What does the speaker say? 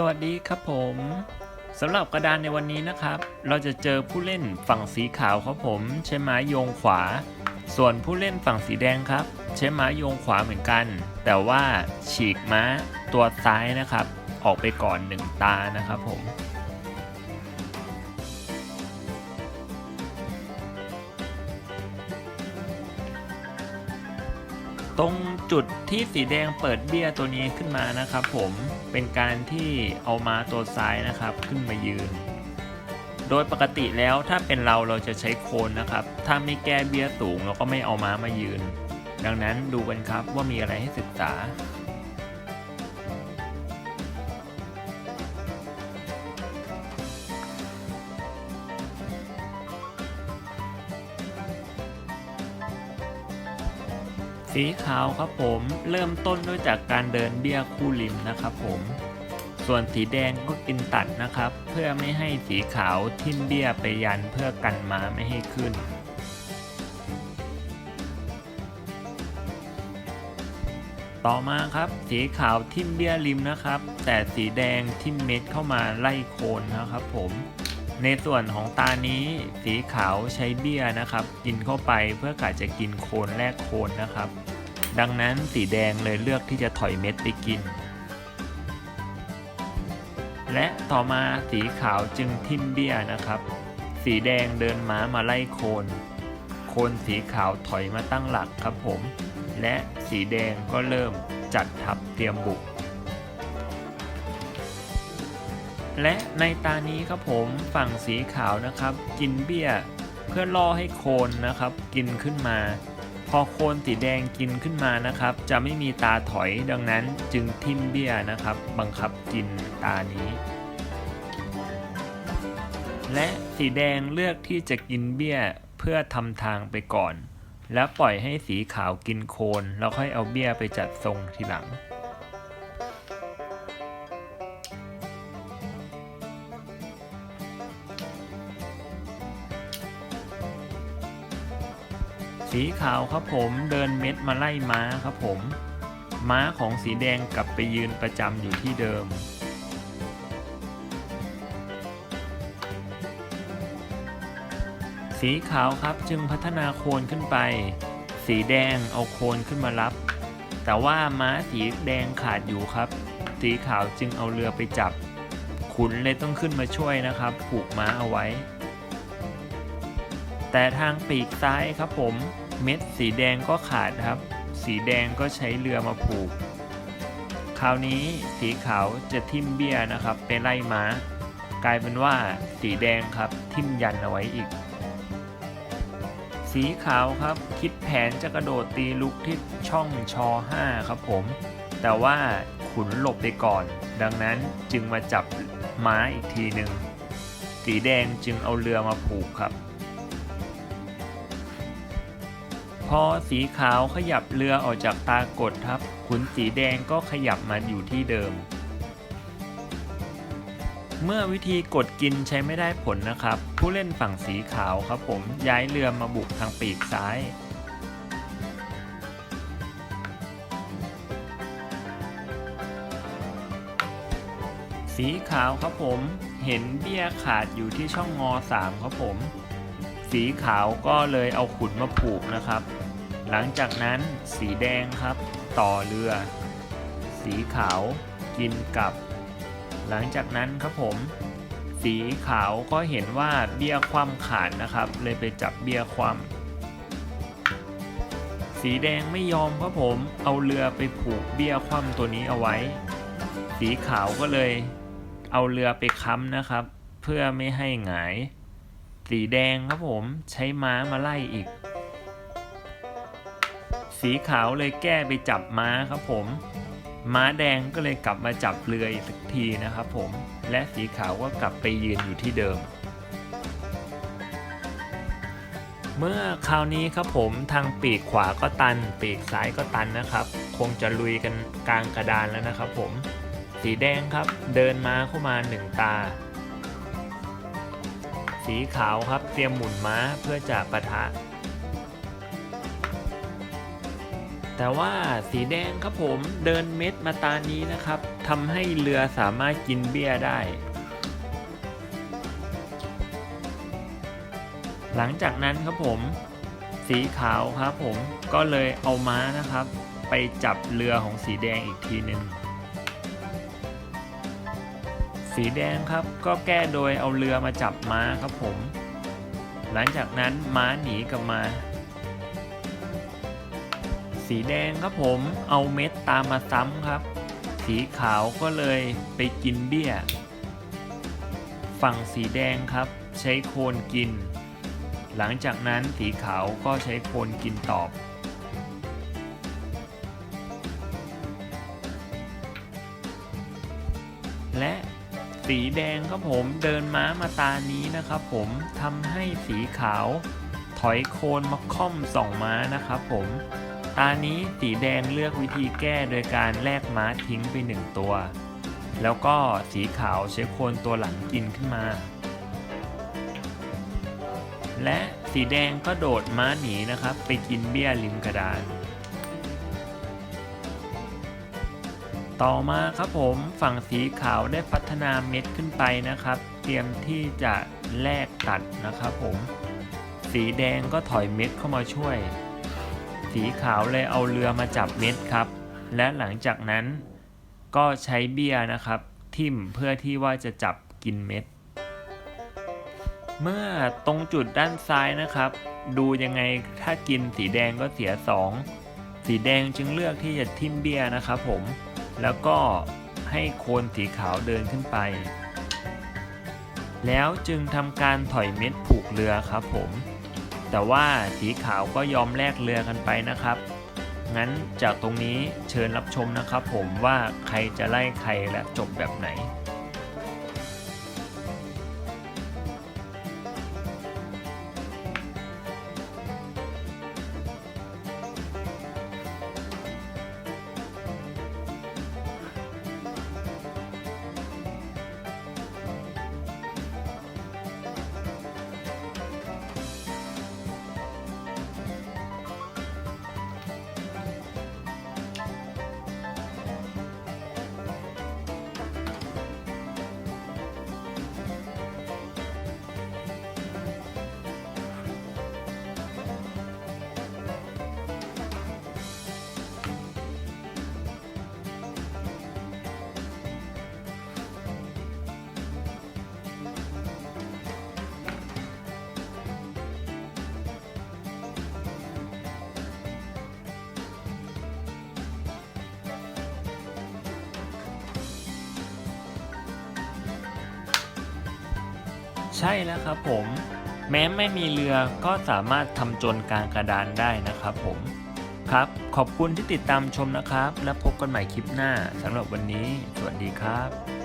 สวัสดีครับผมสำหรับกระดานในวันนี้นะครับ เราจะเจอผู้เล่นฝั่งสีขาวครับผม ใช้ไม้โยงขวา ส่วนผู้เล่นฝั่งสีแดงครับ ใช้ไม้โยงขวาเหมือนกัน แต่ว่าฉีกม้าตัวซ้ายนะครับ ออกไปก่อนหนึ่งตานะครับผม ตรงจุดที่สีแดงเปิดเบี้ยตัวนี้ขึ้นมานะครับ ผมเป็นการที่เอามาตัวซ้ายนะครับขึ้นมายืน โดยปกติแล้วถ้าเป็นเราเราจะใช้โคนนะครับ ถ้าไม่แก้เบี้ยสูงเราก็ไม่เอาม้ามายืน ดังนั้นดูกันครับว่ามีอะไรให้ศึกษา สีขาวครับผมเริ่มต้นด้วยจากการเดินเบี้ยคู่ริมนะครับผมส่วนสีแดงก็กินตัดนะครับ เพื่อไม่ให้สีขาวทิ่มเบี้ยไปยันเพื่อกันม้าไม่ให้ขึ้น ต่อมาครับสีขาวทิ่มเบี้ยริมนะครับ แต่สีแดงทิ่มเม็ดเข้ามาไล่โคนนะครับผม ในส่วนของตานี้สีขาวใช้เบี้ยนะครับ กินเข้าไปเพื่อกะจะกินโคนแรกโคนนะครับ ดังนั้นสีแดงเลยเลือกที่จะถอยเม็ดไปกิน และต่อมาสีขาวจึงทิ่มเบี้ยนะครับ สีแดงเดินม้ามาไล่โคน โคนสีขาวถอยมาตั้งหลักครับผม และสีแดงก็เริ่มจัดทัพเตรียมบุก และในตานี้ครับผมฝั่งสีขาวนะครับ กินเบี้ย เพื่อล่อให้โคนนะครับ กินขึ้นมา พอโคนสีแดงกินขึ้นมานะครับ จะไม่มีตาถอยดังนั้นจึงทิ่มเบี้ยนะครับ บังคับกินตานี้ และสีแดงเลือกที่จะกินเบี้ยเพื่อทำทางไปก่อน แล้วปล่อยให้สีขาวกินโคน แล้วค่อยเอาเบี้ยไปจัดทรงทีหลัง สีขาวครับผมเดินเม็ดมาไล่ม้าครับผม ม้าของสีแดงกลับไปยืนประจำอยู่ที่เดิม สีขาวครับจึงพัฒนาโคนขึ้นไป สีแดงเอาโคนขึ้นมารับ แต่ว่าม้าสีแดงขาดอยู่ครับ สีขาวจึงเอาเรือไปจับ ขุนเลยต้องขึ้นมาช่วยนะครับ ผูกม้าเอาไว้แต่ทางปีกซ้ายครับผม เม็ดสีแดงก็ขาดครับ สีแดงก็ใช้เรือมาผูก คราวนี้สีขาวจะทิ่มเบี้ยนะครับ ไปไล่ม้า กลายเป็นว่าสีแดงครับทิ่มยันเอาไว้อีก สีขาวครับคิดแผนจะกระโดดตีลุกที่ช่องชอ5ครับผม แต่ว่าขุนหลบไปก่อน ดังนั้นจึงมาจับม้าอีกทีหนึ่งสีแดงจึงเอาเรือมาผูกครับ พอสีขาวขยับเรือออกจากตากดครับ ขุนสีแดงก็ขยับมาอยู่ที่เดิม เมื่อวิธีกดกินใช้ไม่ได้ผลนะครับ ผู้เล่นฝั่งสีขาวครับผมย้ายเรือมาบุกทางปีกซ้าย สีขาวครับผมเห็นเบี้ยขาดอยู่ที่ช่องงอ3ครับผม สีขาวก็เลยเอาขุนมาผูกนะครับ หลังจากนั้นสีแดงครับ ต่อเรือ สีขาวกินกับ หลังจากนั้นครับผม สีขาวก็เห็นว่าเบี้ยคว่ำขาดนะครับ เลยไปจับเบี้ยคว่ำสีแดงไม่ยอมครับผม เอาเรือไปผูกเบี้ยคว่ำตัวนี้เอาไว้ สีขาวก็เลย เอาเรือไปค้ำนะครับ เพื่อไม่ให้หงาย สีแดงครับผมใช้ม้ามาไล่อีก สีขาวเลยแก้ไปจับม้าครับผม ม้าแดงก็เลยกลับมาจับเรืออีกสักทีนะครับผม และสีขาวก็กลับไปยืนอยู่ที่เดิม เมื่อคราวนี้ครับผมทางปีกขวาก็ตัน ปีกซ้ายก็ตันนะครับ คงจะลุยกันกลางกระดานแล้วนะครับผม สีแดงครับเดินม้าเข้ามาหนึ่งตา สีขาวครับเตรียมหมุนม้าเพื่อจะปะทะ แต่ว่าสีแดงครับผมเดินเม็ดมาตานี้นะครับทำให้เรือสามารถกินเบี้ยได้ หลังจากนั้นครับผมสีขาวครับผมก็เลยเอาม้านะครับ ไปจับเรือของสีแดงอีกทีหนึ่ง สีแดงครับก็แก้โดยเอาเรือมาจับม้าครับผม หลังจากนั้นม้าหนีกลับมา สีแดงครับผมเอาเม็ดตามมาซ้ำครับ สีขาวก็เลยไปกินเบี้ย ฝั่งสีแดงครับ ใช้โคนกิน หลังจากนั้นสีขาวก็ใช้โคนกินตอบและ สีแดงครับผมเดินม้ามาตานี้นะครับผมทำให้สีขาว ถอยโคนมาค่อมสองม้านะครับผมตานี้สีแดงเลือกวิธีแก้โดยการแลกม้าทิ้งไปหนึ่งตัว แล้วก็สีขาวใช้โคนตัวหลังกินขึ้นมา และสีแดงก็โดดม้าหนีนะครับ ไปกินเบี้ยริมกระดาน ต่อมาครับผมฝั่งสีขาวได้พัฒนาเม็ดขึ้นไปนะครับ เตรียมที่จะแลกตัดนะครับผม สีแดงก็ถอยเม็ดเข้ามาช่วย สีขาวเลยเอาเรือมาจับเม็ดครับ และหลังจากนั้นก็ใช้เบี้ยนะครับ ทิ่มเพื่อที่ว่าจะจับกินเม็ด เมื่อตรงจุดด้านซ้ายนะครับ ดูยังไงถ้ากินสีแดงก็เสีย 2 สีแดงจึงเลือกที่จะทิ่มเบี้ยนะครับผม แล้วก็ให้โคนสีขาวเดินขึ้นไป แล้วจึงทำการถอยเม็ดผูกเรือครับผม แต่ว่าสีขาวก็ยอมแลกเรือกันไปนะครับ งั้นจากตรงนี้เชิญรับชมนะครับผมว่าใครจะไล่ใครและจบแบบไหน ใช่แล้วครับผม แม้ไม่มีเรือก็สามารถทำจนกลางกระดานได้นะครับผมครับ ขอบคุณที่ติดตามชมนะครับ และพบกันใหม่คลิปหน้าสำหรับวันนี้ สวัสดีครับ